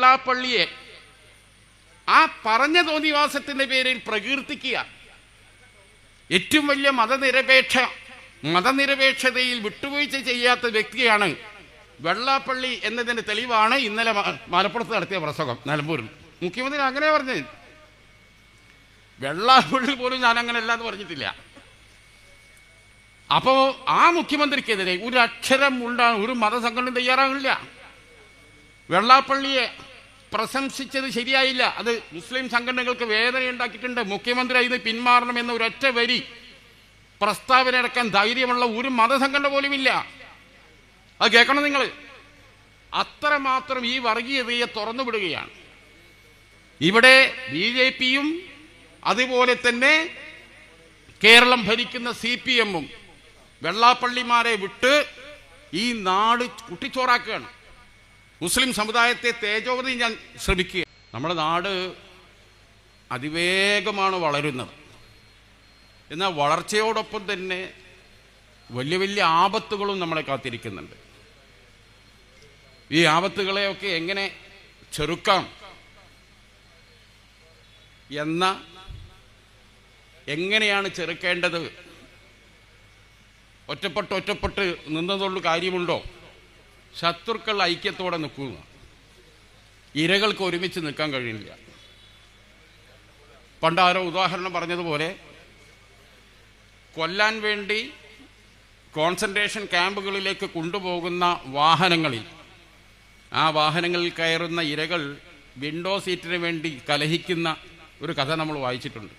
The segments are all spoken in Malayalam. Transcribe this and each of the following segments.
വെള്ളാപ്പള്ളിയെ ആ പറഞ്ഞ തോന്നിവാസത്തിന്റെ പേരിൽ പ്രകീർത്തിക്കുക. ഏറ്റവും വലിയ മതനിരപേക്ഷ മതനിരപേക്ഷതയിൽ വിട്ടുവീഴ്ച ചെയ്യാത്ത വ്യക്തിയാണ് വെള്ളാപ്പള്ളി എന്നതിന്റെ തെളിവാണ് ഇന്നലെ മലപ്പുറത്ത് നടത്തിയ പ്രസംഗം നിലമ്പൂരിൽ. മുഖ്യമന്ത്രി അങ്ങനെ പറഞ്ഞത് വെള്ളാപ്പള്ളി പോലും ഞാൻ അങ്ങനെ അല്ലാന്ന് പറഞ്ഞിട്ടില്ല. അപ്പോ ആ മുഖ്യമന്ത്രിക്കെതിരെ ഒരു അക്ഷരം ഉണ്ടാകും ഒരു മതസംഘടന തയ്യാറാകില്ല വെള്ളാപ്പള്ളിയെ പ്രശംസിച്ചത് ശരിയായില്ല. അത് മുസ്ലിം സംഘടനകൾക്ക് വേദന ഉണ്ടാക്കിയിട്ടുണ്ട്. മുഖ്യമന്ത്രി ഇത് പിന്മാറണം എന്ന ഒരൊറ്റ വരി പ്രസ്താവന ഇറക്കാൻ ധൈര്യമുള്ള ഒരു മതസംഘടന പോലും ഇല്ല അത് കേൾക്കണം നിങ്ങൾ അത്രമാത്രം ഈ വർഗീയതയെ തുറന്നു വിടുകയാണ്. ഇവിടെ ബി ജെ പിയും അതുപോലെ തന്നെ കേരളം ഭരിക്കുന്ന സി പി എമ്മും വെള്ളാപ്പള്ളിമാരെ വിട്ട് ഈ നാട് കുട്ടിച്ചോറാക്കുകയാണ്. മുസ്ലിം സമുദായത്തെ തേജോവധി ഞാൻ ശ്രമിക്കുക. നമ്മുടെ നാട് അതിവേഗമാണ് വളരുന്നത്. എന്നാൽ വളർച്ചയോടൊപ്പം തന്നെ വലിയ വലിയ ആപത്തുകളും നമ്മളെ കാത്തിരിക്കുന്നുണ്ട്. ഈ ആപത്തുകളെയൊക്കെ എങ്ങനെ ചെറുക്കാം? എന്ന എങ്ങനെയാണ് ചെറുക്കേണ്ടത്? ഒറ്റപ്പെട്ട് ഒറ്റപ്പെട്ട് നിന്നതുകൊണ്ട് കാര്യമുണ്ടോ? ശത്രുക്കൾ ഐക്യത്തോടെ നിൽക്കുക. ഇരകൾക്ക് ഒരുമിച്ച് നിൽക്കാൻ കഴിയില്ല പണ്ടാരോ ഉദാഹരണം പറഞ്ഞതുപോലെ കൊല്ലാൻ വേണ്ടി കോൺസെൻട്രേഷൻ ക്യാമ്പുകളിലേക്ക് കൊണ്ടുപോകുന്ന വാഹനങ്ങളിൽ ആ വാഹനങ്ങളിൽ കയറുന്ന ഇരകൾ വിൻഡോ സീറ്റിന് വേണ്ടി കലഹിക്കുന്ന ഒരു കഥ നമ്മൾ വായിച്ചിട്ടുണ്ട്.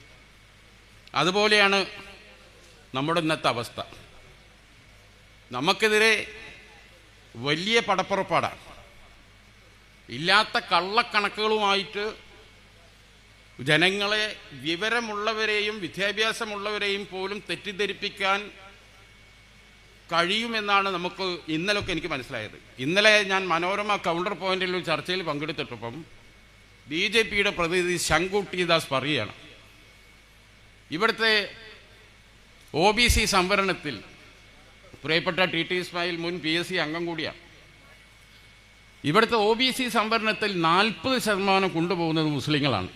അതുപോലെയാണ് നമ്മുടെ ഇന്നത്തെ അവസ്ഥ. നമുക്കെതിരെ വലിയ പടപ്പുറപ്പാടാണ്. ഇല്ലാത്ത കള്ളക്കണക്കുകളുമായിട്ട് ജനങ്ങളെ വിവരമുള്ളവരെയും വിദ്യാഭ്യാസമുള്ളവരെയും പോലും തെറ്റിദ്ധരിപ്പിക്കാൻ കഴിയുമെന്നാണ് നമുക്ക് ഇന്നലൊക്കെ എനിക്ക് മനസ്സിലായത്. ഇന്നലെ ഞാൻ മനോരമ കൗണ്ടർ പോയിന്റിൽ ഒരു ചർച്ചയിൽ പങ്കെടുത്തിട്ടപ്പം ബി ജെ പിയുടെ പ്രതിനിധി ശങ്കുട്ടി ദാസ് പറയുകയാണ്. ഇവിടുത്തെ ഒ ബി സി സംവരണത്തിൽ പ്രിയപ്പെട്ട ടി ടി ഇസ്മായിൽ മുൻ പി എസ് സി അംഗം കൂടിയാണ്. ഇവിടുത്തെ ഒ ബി സി സംവരണത്തിൽ നാൽപ്പത് ശതമാനം കൊണ്ടുപോകുന്നത് മുസ്ലിങ്ങളാണ്.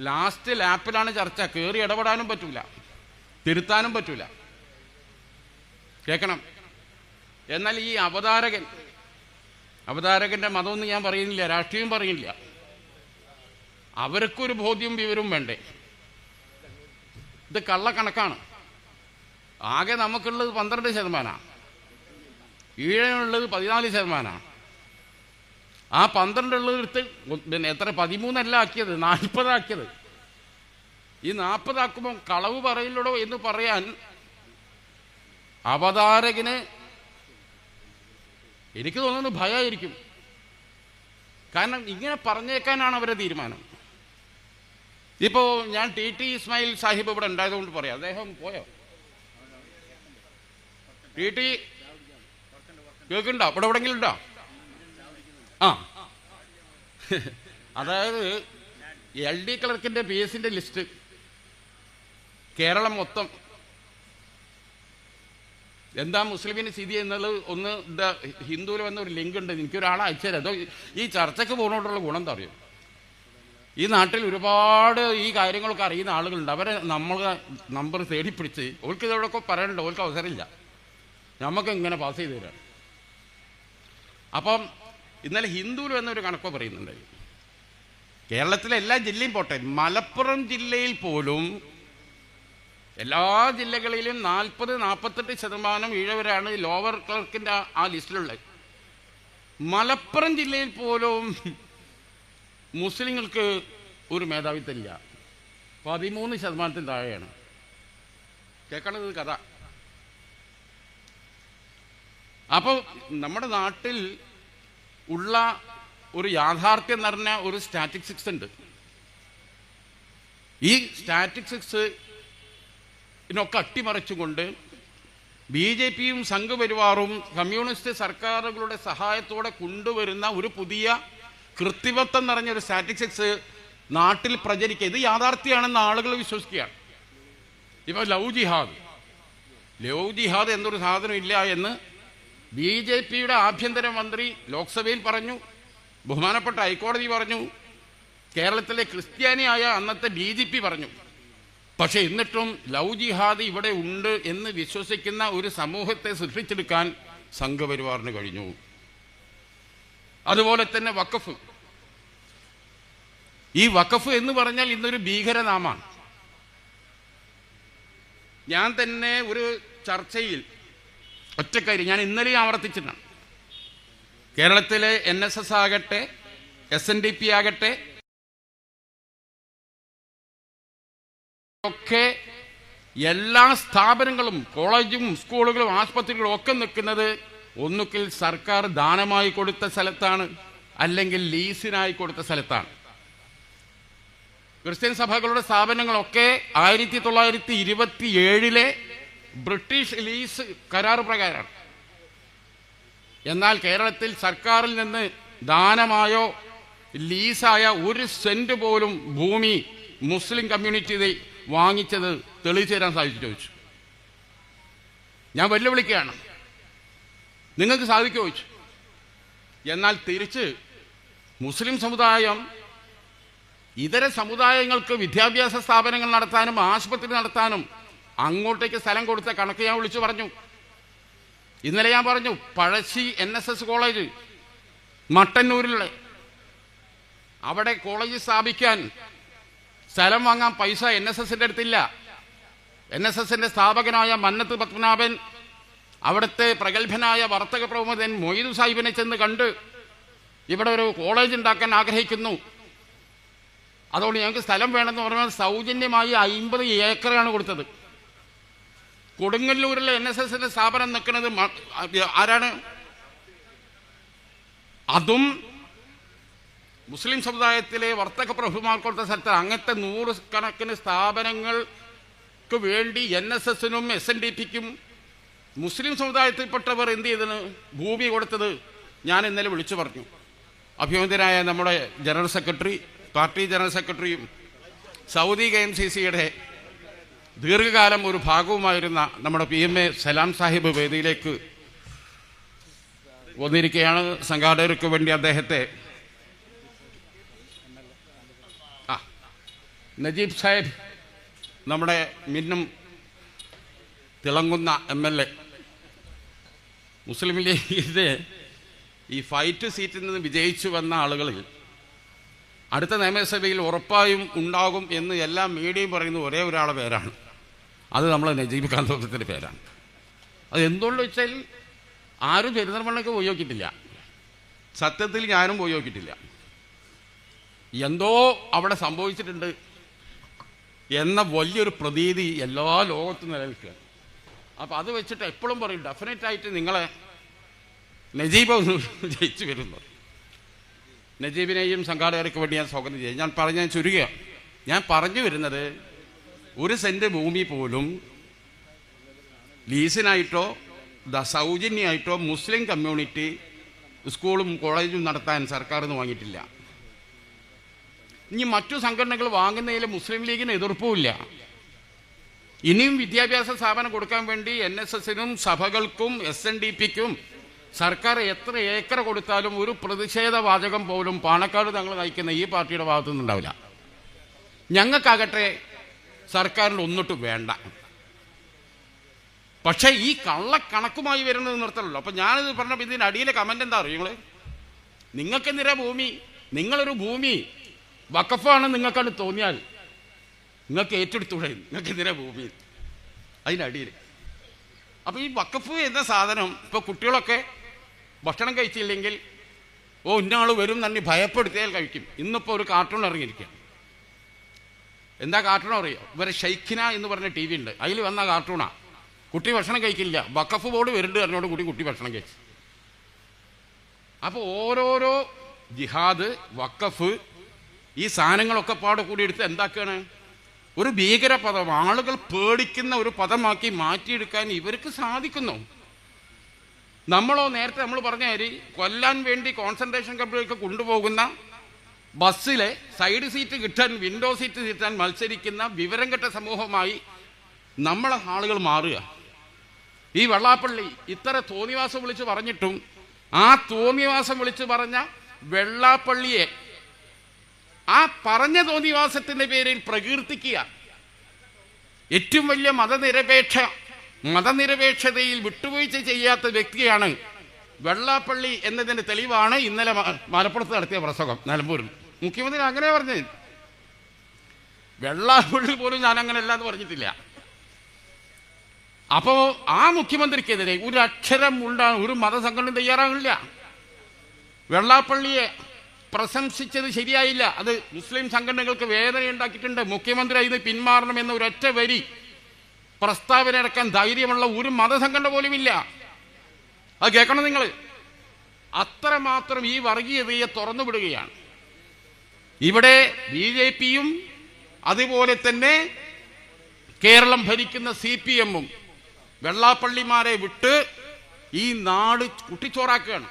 ലാസ്റ്റ് ലാപ്പിലാണ് ചർച്ച. കയറി ഇടപെടാനും പറ്റൂല. തിരുത്താനും പറ്റൂല. കേൾക്കണം. എന്നാൽ ഈ അവതാരകൻ അവതാരകന്റെ മതമൊന്നും ഞാൻ പറയുന്നില്ല രാഷ്ട്രീയം പറയുന്നില്ല. അവർക്കൊരു ബോധ്യവും വിവരവും വേണ്ടേ? ഇത് കള്ളക്കണക്കാണ്. ആകെ നമുക്കുള്ളത് പന്ത്രണ്ട് ശതമാനമാണ് ഈഴനുള്ളത് പതിനാല് ശതമാനമാണ് ആ പന്ത്രണ്ടുള്ളത് എടുത്ത് പിന്നെ എത്ര? പതിമൂന്നല്ല ആക്കിയത്. നാൽപ്പതാക്കിയത്. ഈ നാൽപ്പതാക്കുമ്പോൾ കളവ് പറയില്ലടോ എന്ന് പറയാൻ അവതാരകന് എനിക്ക് തോന്നുന്നു ഭയമായിരിക്കും കാരണം ഇങ്ങനെ പറഞ്ഞേക്കാനാണ് അവരുടെ തീരുമാനം. ഇപ്പോൾ ഞാൻ ടി ടി ഇസ്മായിൽ സാഹിബ് ഇവിടെ ഉണ്ടായതുകൊണ്ട് പറയാം. അദ്ദേഹം പോയോ? ടി കേൾക്കുന്നുണ്ടോ? ഇവിടെ എവിടെങ്കിലും ഉണ്ടോ? ആ. അതായത് എൽ ഡി ക്ലർക്കിന്റെ പി എസിന്റെ ലിസ്റ്റ് കേരളം മൊത്തം. എന്താ മുസ്ലിമിന് സ്ഥിതി എന്നുള്ളത് ഒന്ന് എന്താ ഹിന്ദുവിൽ വന്ന ഒരു ലിങ്ക് ഉണ്ട്. എനിക്ക് ഒരാളെ അയച്ചുതരാം അതോ ഈ ചർച്ചയ്ക്ക് പോകുന്നതുകൊണ്ടുള്ള ഗുണം എന്താ അറിയോ? ഈ നാട്ടിൽ ഒരുപാട് ഈ കാര്യങ്ങളൊക്കെ അറിയുന്ന ആളുകളുണ്ട്. അവരെ നമ്മൾ നമ്പർ തേടിപ്പിടിച്ച് ഓൾക്ക് ഇതോടൊക്കെ പറയണ്ട ഓൾക്ക് അവസരമില്ല. നമുക്ക് ഇങ്ങനെ പാസ് ചെയ്ത് തരാം? അപ്പം ഇന്നലെ ഹിന്ദുവിൽ എന്നൊരു കണക്ക് പറയുന്നുണ്ട് കേരളത്തിലെ എല്ലാ ജില്ലയും പോട്ടെ മലപ്പുറം ജില്ലയിൽ പോലും എല്ലാ ജില്ലകളിലും നാൽപ്പത് നാൽപ്പത്തെട്ട് ശതമാനം ഈഴവരാണ് ലോവർ ക്ലർക്കിന്റെ ആ- ലിസ്റ്റിലുള്ളത്. മലപ്പുറം ജില്ലയിൽ പോലും മുസ്ലിങ്ങൾക്ക് ഒരു മേധാവിത്വമില്ല പതിമൂന്ന് ശതമാനത്തിൽ താഴെയാണ്. കേൾക്കണത് കഥ. അപ്പോൾ നമ്മുടെ നാട്ടിൽ ഉള്ള ഒരു യാഥാർത്ഥ്യം നിറഞ്ഞ ഒരു സ്റ്റാറ്റിസ്റ്റിക്സ് ഉണ്ട്. ഈ സ്റ്റാറ്റിസ്റ്റിക്സ് ഇതിനൊക്കെ അട്ടിമറിച്ചുകൊണ്ട് ബി ജെ പിയും സംഘപരിവാറും കമ്മ്യൂണിസ്റ്റ് സർക്കാരുകളുടെ സഹായത്തോടെ കൊണ്ടുവരുന്ന ഒരു പുതിയ കൃത്രിമത്വം നിറഞ്ഞ ഒരു സ്റ്റാറ്റിസ്റ്റിക്സ് നാട്ടിൽ പ്രചരിക്കുക. ഇത് യാഥാർത്ഥ്യമാണെന്ന് ആളുകൾ വിശ്വസിക്കുകയാണ്. ഇപ്പോൾ ലവ് ജിഹാദ്. ലവ് ജിഹാദ് എന്നൊരു സാധനം ഇല്ല എന്ന് ബി ജെ പിയുടെ ആഭ്യന്തരമന്ത്രി ലോക്സഭയിൽ പറഞ്ഞു ബഹുമാനപ്പെട്ട ഹൈക്കോടതി പറഞ്ഞു കേരളത്തിലെ ക്രിസ്ത്യാനിയായ അന്നത്തെ ഡി ജി പി പറഞ്ഞു. പക്ഷെ എന്നിട്ടും ലവ് ജിഹാദ് ഇവിടെ ഉണ്ട് എന്ന് വിശ്വസിക്കുന്ന ഒരു സമൂഹത്തെ സൃഷ്ടിച്ചെടുക്കാൻ സംഘപരിവാറിന് കഴിഞ്ഞു. അതുപോലെ തന്നെ വഖഫ്. ഈ വഖഫ് എന്ന് പറഞ്ഞാൽ ഇന്നൊരു ഭീകരനാമാണ്. ഞാൻ തന്നെ ഒരു ചർച്ചയിൽ ഒറ്റക്കാര്യം ഞാൻ ഇന്നലെയും ആവർത്തിച്ചിട്ടാണ് കേരളത്തിലെ എൻ എസ് എസ് ആകട്ടെ എസ് എൻ ഡി പി ആകട്ടെ ഒക്കെ എല്ലാ സ്ഥാപനങ്ങളും കോളേജും സ്കൂളുകളും ആസ്പത്രികളും ഒക്കെ നിൽക്കുന്നത് ഒന്നുകിൽ സർക്കാർ ദാനമായി കൊടുത്ത സ്ഥലത്താണ് അല്ലെങ്കിൽ ലീസിനായി കൊടുത്ത സ്ഥലത്താണ്. ക്രിസ്ത്യൻ സഭകളുടെ സ്ഥാപനങ്ങളൊക്കെ ആയിരത്തി തൊള്ളായിരത്തി ഇരുപത്തി ഏഴിലെ ബ്രിട്ടീഷ് ലീസ് കരാർ പ്രകാരമാണ്. എന്നാൽ കേരളത്തിൽ സർക്കാരിൽ നിന്ന് ദാനമായോ ലീസായ ഒരു സെന്റ് പോലും ഭൂമി മുസ്ലിം കമ്മ്യൂണിറ്റി വാങ്ങിച്ചത് തെളിയിച്ചു തരാൻ സാധിച്ചു ചോദിച്ചു. ഞാൻ വെല്ലുവിളിക്കുകയാണ്. നിങ്ങൾക്ക് സാധിക്കുമോ ചോദിച്ചു. എന്നാൽ തിരിച്ച് മുസ്ലിം സമുദായം ഇതര സമുദായങ്ങൾക്ക് വിദ്യാഭ്യാസ സ്ഥാപനങ്ങൾ നടത്താനും ആശുപത്രി നടത്താനും അങ്ങോട്ടേക്ക് സ്ഥലം കൊടുത്ത കണക്ക് ഞാൻ വിളിച്ചു പറഞ്ഞു. ഇന്നലെ ഞാൻ പറഞ്ഞു Pazhassi N S S college മട്ടന്നൂരിലുള്ള. അവിടെ കോളേജ് സ്ഥാപിക്കാൻ സ്ഥലം വാങ്ങാൻ പൈസ എൻ എസ് എസിന്റെ അടുത്തില്ല. എൻ എസ് എസിന്റെ സ്ഥാപകനായ മന്നത്ത് പത്മനാഭൻ അവിടുത്തെ പ്രഗത്ഭനായ വർത്തക പ്രമുഖൻ മൊയ്തു സാഹിബിനെ ചെന്ന് കണ്ട് ഇവിടെ ഒരു കോളേജ് ഉണ്ടാക്കാൻ ആഗ്രഹിക്കുന്നു. അതുകൊണ്ട് ഞങ്ങൾക്ക് സ്ഥലം വേണമെന്ന് പറഞ്ഞാൽ സൗജന്യമായി അയിമ്പത് ഏക്കറാണ് കൊടുത്തത്. കൊടുങ്ങല്ലൂരിലെ എൻ എസ് എസിന്റെ സ്ഥാപനം നിൽക്കുന്നത് ആരാണ്? അതും മുസ്ലിം സമുദായത്തിലെ വർത്തക പ്രഭുമാർ കൊടുത്ത സ്ഥലത്ത് അങ്ങനത്തെ നൂറ് കണക്കിന് സ്ഥാപനങ്ങൾക്ക് വേണ്ടി എൻ എസ് എസിനും എസ് എൻ ഡി പിക്കും മുസ്ലിം സമുദായത്തിൽപ്പെട്ടവർ എന്ത് ചെയ്തതിന് ഭൂമി കൊടുത്തത് ഞാൻ ഇന്നലെ വിളിച്ചു പറഞ്ഞു. അഭിമതനായ നമ്മുടെ ജനറൽ സെക്രട്ടറി പാർട്ടി ജനറൽ സെക്രട്ടറിയും Saudi K M C C ദീർഘകാലം ഒരു ഭാഗവുമായിരുന്ന നമ്മുടെ P M A Salam Sahib വേദിയിലേക്ക് വന്നിരിക്കുകയാണ്. സംഘാടകർക്ക് വേണ്ടി അദ്ദേഹത്തെ നജീബ് സാഹിബ് നമ്മുടെ മിന്നും തിളങ്ങുന്ന എം എൽ എ. മുസ്ലിം ലീഗിന്റെ ഈ ഫൈറ്റ് സീറ്റിൽ നിന്ന് വിജയിച്ചു വന്ന ആളുകളിൽ അടുത്ത നിയമസഭയിൽ ഉറപ്പായും ഉണ്ടാകും എന്ന് എല്ലാ മീഡിയയും പറയുന്ന ഒരേ ഒരാളുടെ പേരാണ്. അത് നമ്മൾ നജീബ് കാന്തോക്കത്തിന്റെ പേരാണ്. അത് എന്തുകൊണ്ട് വെച്ചാൽ ആരും പെരുന്തൽമണ്ണയ്ക്ക് പോയി നോക്കിയിട്ടില്ല. സത്യത്തിൽ ഞാനും പോയി നോക്കിയിട്ടില്ല. എന്തോ അവിടെ സംഭവിച്ചിട്ടുണ്ട് എന്ന വലിയൊരു പ്രതീതി എല്ലാ ലോകത്തും നിലനിൽക്കുകയാണ് അപ്പോൾ അത് വെച്ചിട്ട് എപ്പോഴും പറയും ഡെഫിനറ്റ് ആയിട്ട് നിങ്ങളെ നജീബ് ജയിച്ചു വരുന്നു. നജീബിനെയും സംഘാടകർക്ക് വേണ്ടി ഞാൻ സ്വാഗതം ചെയ്യും. ഞാൻ പറഞ്ഞ ഞാൻ ചുരുക്കുക ഞാൻ പറഞ്ഞു വരുന്നത് ഒരു സെന്റ് ഭൂമി പോലും ലീസിനായിട്ടോ ദ സൗജന്യമായിട്ടോ മുസ്ലിം കമ്മ്യൂണിറ്റി സ്കൂളും കോളേജും നടത്താൻ സർക്കാർ നിന്ന് വാങ്ങിയിട്ടില്ല. ഇനി മറ്റു സംഘടനകൾ വാങ്ങുന്നതിൽ മുസ്ലിം ലീഗിന് എതിർപ്പുമില്ല. ഇനിയും വിദ്യാഭ്യാസ സ്ഥാപനം കൊടുക്കാൻ വേണ്ടി എൻ എസ് എസിനും സഭകൾക്കും എസ് എൻ ഡി പിക്കും സർക്കാർ എത്ര ഏക്കർ കൊടുത്താലും ഒരു പ്രതിഷേധ വാചകം പോലും പാണക്കാട് തങ്ങൾ നയിക്കുന്ന ഈ പാർട്ടിയുടെ ഭാഗത്തുനിന്നുണ്ടാവില്ല. ഞങ്ങൾക്കാകട്ടെ സർക്കാരിന്റെ ഒന്നിട്ട് വേണ്ട. പക്ഷേ ഈ കള്ളക്കണക്കുമായി വരുന്നത് നിർത്തണല്ലോ അപ്പം ഞാനിത് പറഞ്ഞപ്പോൾ ഇതിന്റെ അടിയിലെ കമന്റ് എന്താ അറിയോ നിങ്ങൾ നിങ്ങൾക്കെന്തിനാ ഭൂമി നിങ്ങളൊരു ഭൂമി വക്കഫാണ് നിങ്ങൾക്കാണ് തോന്നിയാൽ നിങ്ങൾക്ക് ഏറ്റെടുത്തൂടെ? നിങ്ങൾക്ക് എന്തിനാ ഭൂമി അതിനടിയിൽ അപ്പോൾ ഈ വക്കഫ് എന്ന സാധനം ഇപ്പോൾ കുട്ടികളൊക്കെ ഭക്ഷണം കഴിച്ചില്ലെങ്കിൽ ഓ ഇന്ന ആൾ വരും തന്നെ ഭയപ്പെടുത്തിയാൽ കഴിക്കും. ഇന്നിപ്പോ ഒരു കാർട്ടൂൺ ഇറങ്ങിയിരിക്കുക എന്താ കാർട്ടൂൺ അറിയോ? ഇവരെ ഷൈഖിന എന്ന് പറഞ്ഞ ടി വി ഉണ്ട്. അതിൽ വന്ന കാർട്ടൂണാ കുട്ടി ഭക്ഷണം കഴിക്കില്ല. വക്കഫ് ബോർഡ് വരുന്നുണ്ട് പറഞ്ഞോട് കൂടി കുട്ടി ഭക്ഷണം കഴിച്ചു. അപ്പോൾ ഓരോരോ ജിഹാദ് വക്കഫ് ഈ സാധനങ്ങളൊക്കെ പാടെ കൂടി എടുത്ത് എന്താക്കുകയാണ് ഒരു ഭീകര പദം ആളുകൾ പേടിക്കുന്ന ഒരു പദമാക്കി മാറ്റിയെടുക്കാൻ ഇവർക്ക് സാധിക്കുന്നു. നമ്മളോ നേരത്തെ നമ്മൾ പറഞ്ഞ കൊല്ലാൻ വേണ്ടി കോൺസെൻട്രേഷൻ ക്യാമ്പിലേക്ക് കൊണ്ടുപോകുന്ന ബസ്സിലെ സൈഡ് സീറ്റ് കിട്ടാൻ വിൻഡോ സീറ്റ് കിട്ടാൻ മത്സരിക്കുന്ന വിവരം കെട്ട സമൂഹമായി നമ്മളെ ആളുകൾ മാറുക. ഈ വെള്ളാപ്പള്ളി ഇത്ര തോന്നിവാസം വിളിച്ച് പറഞ്ഞിട്ടും ആ തോന്നിവാസം വിളിച്ച് പറഞ്ഞ വെള്ളാപ്പള്ളിയെ ആ പറഞ്ഞ തോന്നിവാസത്തിന്റെ പേരിൽ പ്രകീർത്തിക്കുക. ഏറ്റവും വലിയ മതനിരപേക്ഷ മതനിരപേക്ഷതയിൽ വിട്ടുവീഴ്ച ചെയ്യാത്ത വ്യക്തിയാണ് വെള്ളാപ്പള്ളി എന്നതിന്റെ തെളിവാണ് ഇന്നലെ മലപ്പുറത്ത് നടത്തിയ പ്രസംഗം നിലമ്പൂരിൽ. മുഖ്യമന്ത്രി അങ്ങനെ പറഞ്ഞത് വെള്ളാപ്പള്ളി പോലും ഞാൻ അങ്ങനെ അല്ല എന്ന് പറഞ്ഞിട്ടില്ല. അപ്പോ ആ മുഖ്യമന്ത്രിക്കെതിരെ ഒരു അക്ഷരം ഉണ്ടാകും ഒരു മതസംഘടന തയ്യാറാകില്ല വെള്ളാപ്പള്ളിയെ പ്രശംസിച്ചത് ശരിയായില്ല. അത് മുസ്ലിം സംഘടനകൾക്ക് വേദന ഉണ്ടാക്കിയിട്ടുണ്ട് മുഖ്യമന്ത്രി അതിന് പിന്മാറണമെന്ന ഒരൊറ്റ വരി പ്രസ്താവന ഇറക്കാൻ ധൈര്യമുള്ള ഒരു മതസംഘടന പോലും ഇല്ല. അത് കേൾക്കണം നിങ്ങൾ അത്രമാത്രം ഈ വർഗീയതയെ തുറന്നു വിടുകയാണ്. ഇവിടെ ബി ജെ പിയും അതുപോലെ തന്നെ കേരളം ഭരിക്കുന്ന സി പി എമ്മും വെള്ളാപ്പള്ളിമാരെ വിട്ട് ഈ നാട് കുട്ടിച്ചോറാക്കുകയാണ്.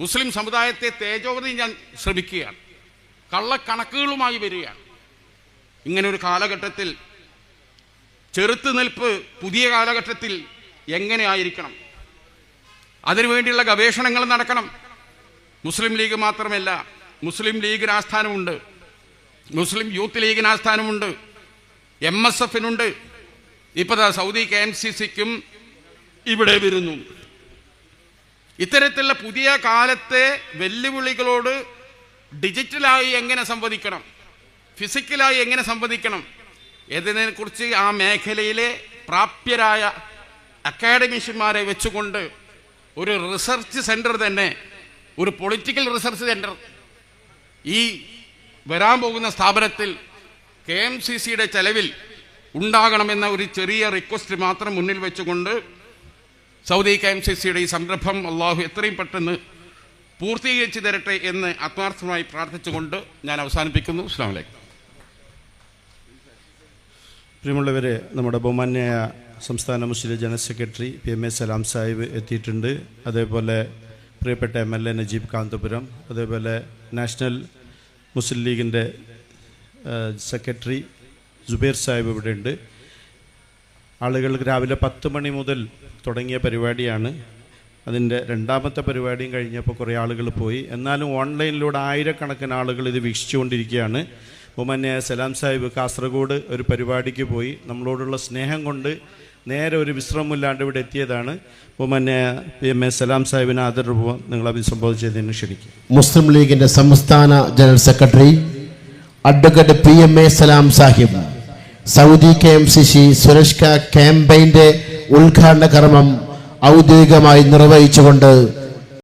മുസ്ലിം സമുദായത്തെ തേജോവധി ഞാൻ ശ്രമിക്കുകയാണ്. കള്ളക്കണക്കുകളുമായി വരികയാണ്. ഇങ്ങനെ ഒരു കാലഘട്ടത്തിൽ ചെറുത്തുനിൽപ്പ് പുതിയ കാലഘട്ടത്തിൽ എങ്ങനെ ആയിരിക്കണം അതിനുവേണ്ടിയുള്ള ഗവേഷണങ്ങൾ നടക്കണം. മുസ്ലിം ലീഗ് മാത്രമല്ല മുസ്ലിം ലീഗിന് ആസ്ഥാനമുണ്ട്. മുസ്ലിം യൂത്ത് ലീഗിന് ആസ്ഥാനമുണ്ട്. എം എസ് എഫിനുണ്ട്. ഇപ്പോൾ സൗദി കെ എം സി സിക്കും ഇവിടെ വരുന്നു. ഇത്തരത്തിലുള്ള പുതിയ കാലത്തെ വെല്ലുവിളികളോട് ഡിജിറ്റലായി എങ്ങനെ സംവദിക്കണം? ഫിസിക്കലായി എങ്ങനെ സംവദിക്കണം? എന്നതിനെക്കുറിച്ച് ആ മേഖലയിലെ പ്രാപ്യരായ അക്കാഡമിഷ്യന്മാരെ വെച്ചുകൊണ്ട് ഒരു റിസർച്ച് സെന്റർ തന്നെ ഒരു പൊളിറ്റിക്കൽ റിസർച്ച് സെന്റർ ഈ വരാൻ പോകുന്ന സ്ഥാപനത്തിൽ കെ എം സി സിയുടെ ചെലവിൽ ഉണ്ടാകണമെന്ന ഒരു ചെറിയ റിക്വസ്റ്റ് മാത്രം മുന്നിൽ വെച്ചുകൊണ്ട് സൗദി കെ എം സി സിയുടെ ഈ സംരംഭം അള്ളാഹു എത്രയും പെട്ടെന്ന് പൂർത്തീകരിച്ചു തരട്ടെ എന്ന് ആത്മാർത്ഥമായി പ്രാർത്ഥിച്ചുകൊണ്ട് ഞാൻ അവസാനിപ്പിക്കുന്നു. വലൈക്കും പ്രിയമുള്ളവരെ നമ്മുടെ ബഹുമാന്യായ സംസ്ഥാന മുസ്ലിം general secretary P M A Salam Sahib എത്തിയിട്ടുണ്ട്. അതേപോലെ പ്രിയപ്പെട്ട M L A Najeeb Kanthapuram അതേപോലെ നാഷണൽ മുസ്ലിം ലീഗിന്റെ സെക്രട്ടറി ജുബൈർ സാഹിബ് ഇവിടെയുണ്ട് ആളുകൾ രാവിലെ പത്ത് മണി മുതൽ തുടങ്ങിയ പരിപാടിയാണ്. അതിന്റെ രണ്ടാമത്തെ പരിപാടിയും കഴിഞ്ഞപ്പോൾ കുറേ ആളുകൾ പോയി. എന്നാലും ഓൺലൈനിലൂടെ ആയിരക്കണക്കിന് ആളുകൾ ഇത് വീക്ഷിച്ചുകൊണ്ടിരിക്കുകയാണ്. ബഹുമാന്യായ സലാം സാഹിബ് കാസർഗോഡ് ഒരു പരിപാടിക്ക് പോയി. നമ്മളോടുള്ള സ്നേഹം കൊണ്ട് നേരെ ഒരു വിശ്രമമില്ലാണ്ട് ഇവിടെ എത്തിയതാണ്. മന്നെ പി എം എ സലാം സാഹിബിനെ ആദരപൂർവം നിങ്ങൾ അഭിസംബോധന ചെയ്തതിന് ക്ഷണിക്കും മുസ്ലിം ലീഗിന്റെ സംസ്ഥാന general secretary advocate P M A Salam Sahib Saudi K M C C സുരക്ഷ ക്യാമ്പയിന്റെ ഉദ്ഘാടന കർമ്മം ഔദ്യോഗികമായി നിർവഹിച്ചുകൊണ്ട്